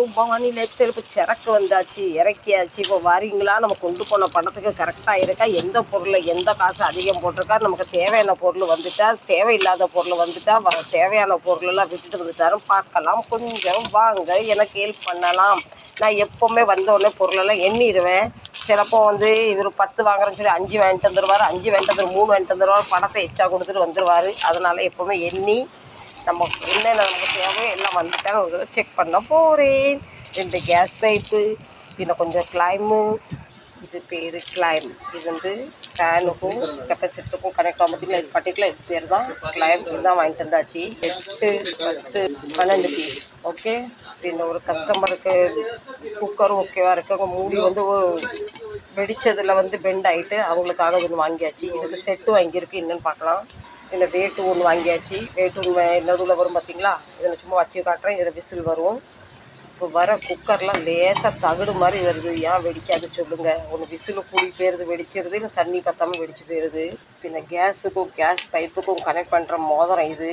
To Bhavani லேக்சர் இப்போ சிறக்கு வந்தாச்சு இறக்கியாச்சு. இப்போ வரீங்களா? நம்ம கொண்டு போன பணத்துக்கு கரெக்டாக இருக்கா? எந்த பொருள் எந்த காசு அதிகம் போட்டிருக்கா? நமக்கு தேவையான பொருள் வந்துட்டா தேவையில்லாத பொருள் வந்துட்டா வர தேவையான பொருளெல்லாம் விட்டுட்டு வந்துட்டாரும் பார்க்கலாம். கொஞ்சம் வாங்க. எனக்கு ஹெல்ப் பண்ணலாம். நான் எப்போவுமே வந்த பொருளெல்லாம் எண்ணிடுவேன் சிலப்போ வந்து இவர் பத்து வாங்குறேன்னு சொல்லி அஞ்சு வாங்கிட்டு வந்துடுவார் அஞ்சு வாங்கிட்டு வந்துரு மூணு வாங்கிட்டு வந்துடுவார் பணத்தை எச்சா கொடுத்துட்டு வந்துடுவார் அதனால் எப்போவுமே எண்ணி நம்ம என்னென்ன நமக்கு தேவையோ எல்லாம் வந்துட்டாங்க ஒரு செக் பண்ண போகிறேன் ரெண்டு கேஸ் பைப்பு பின்ன கொஞ்சம் கிளைமு இது பேர் கிளைம் இது வந்து ஃபேனுக்கும் கெப்பாசிட்டிக்கும் கனெக்ட் ஆகும் பார்த்திங்களா இது பர்டிகுலர் இது பேர் தான் கிளைம் இதுதான் வாங்கிட்டு வந்தாச்சு. எட்டு பத்து பன்னெண்டு பீஸ் ஓகே பின்ன ஒரு கஸ்டமருக்கு குக்கரும் ஓகேவாக இருக்கு. அவங்க மூடி வந்து வெடித்ததில் வந்து பெண்ட் ஆகிட்டு அவங்களுக்காக ஒன்று வாங்கியாச்சு. இதுக்கு செட்டு வாங்கியிருக்கு. என்னென்னு பார்க்கலாம். இதில் வேட்டு ஒன்று வாங்கியாச்சு. வேட்டு ஒன்று நடுவில் வரும் பார்த்தீங்களா? இதில் சும்மா வச்சு காட்டுறேன். இதில் விசில் வரும். இப்போ வர குக்கர்லாம் லேசாக தகுடு மாதிரி வருது. ஏன் வெடிக்காது சொல்லுங்கள் ஒன்று விசில் கூடி போயிடுது வெடிச்சிருது. இல்லை தண்ணி பற்றாமல் வெடிச்சு போயிடுது. பின்ன கேஸுக்கும் கேஸ் பைப்புக்கும் கனெக்ட் பண்ணுற மோதிரம் இது.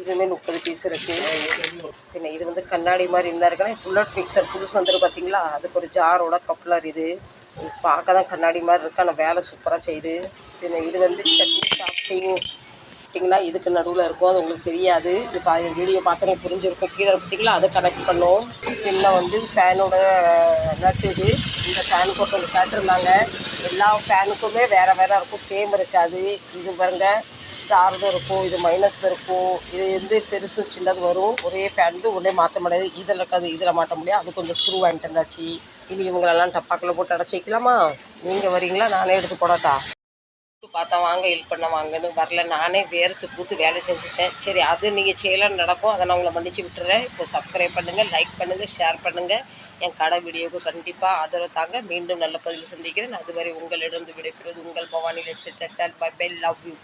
இதுவுமே முப்பது பீஸ் இருக்குது பின்ன இது வந்து கண்ணாடி மாதிரி இருந்தா இருக்குன்னா புல்லட் மிக்சர் புதுசு வந்துடும் பார்த்தீங்களா? அதுக்கு ஒரு ஜாரோட கப்ளர் இது. பார்க்க தான் கண்ணாடி மாதிரி இருக்கு? ஆனால் வேலை சூப்பராக செய்யுது. பின்ன இது வந்து சட்னி சாப்பிட்டிங் பார்த்தீங்கன்னா இதுக்கு நடுவில் இருக்கும். அது உங்களுக்கு தெரியாது. இது பா வீடியோ பார்த்தோன்னே புரிஞ்சிருக்கும். கீழே பார்த்தீங்களா? அதை கனெக்ட் பண்ணும். பின்ன வந்து ஃபேனோட நட்டு இது. இந்த ஃபேன் போட்டு கேட்டிருந்தாங்க எல்லா ஃபேனுக்குமே வேறு வேறு இருக்கும். சேம் இருக்காது. இது பாருங்கள் ஸ்டார்தும் இருக்கும் இது மைனஸ் இருக்கும். இது வந்து பெருசு சின்னது வரும் ஒரே ஃபேன் வந்து உடனே மாற்ற முடியாது. இதில் இருக்காது இதில் மாட்ட முடியாது. அது கொஞ்சம் ஸ்க்ரூ வாங்கிட்டு இருந்தாச்சு. இனி இவங்களெல்லாம் டப்பாக்கில் போட்டு அடைச்சி வைக்கலாமா? நீங்கள் வரீங்களா? நானே எடுத்து போடட்டா? பார்த்தா வாங்க ஹெல்ப் பண்ண வாங்கன்னு வரல. நானே வேர்த்து கூத்து வேலை செஞ்சுட்டேன். சரி அது நீங்கள் செய்யலான்னு நடக்கும். அதை நான் உங்களை மன்னிச்சு விட்டுறேன். இப்போ சப்ஸ்கிரைப் பண்ணுங்கள் லைக் பண்ணுங்கள் ஷேர் பண்ணுங்கள் என் கடை வீடியோவுக்கு கண்டிப்பாக ஆதரவு தாங்க. மீண்டும் நல்ல பதிவு சந்திக்கிறேன். அதுவரை உங்களிடம் விடைபெறுவது உங்கள் பவானி லட்சம் பை பை லவ் யூ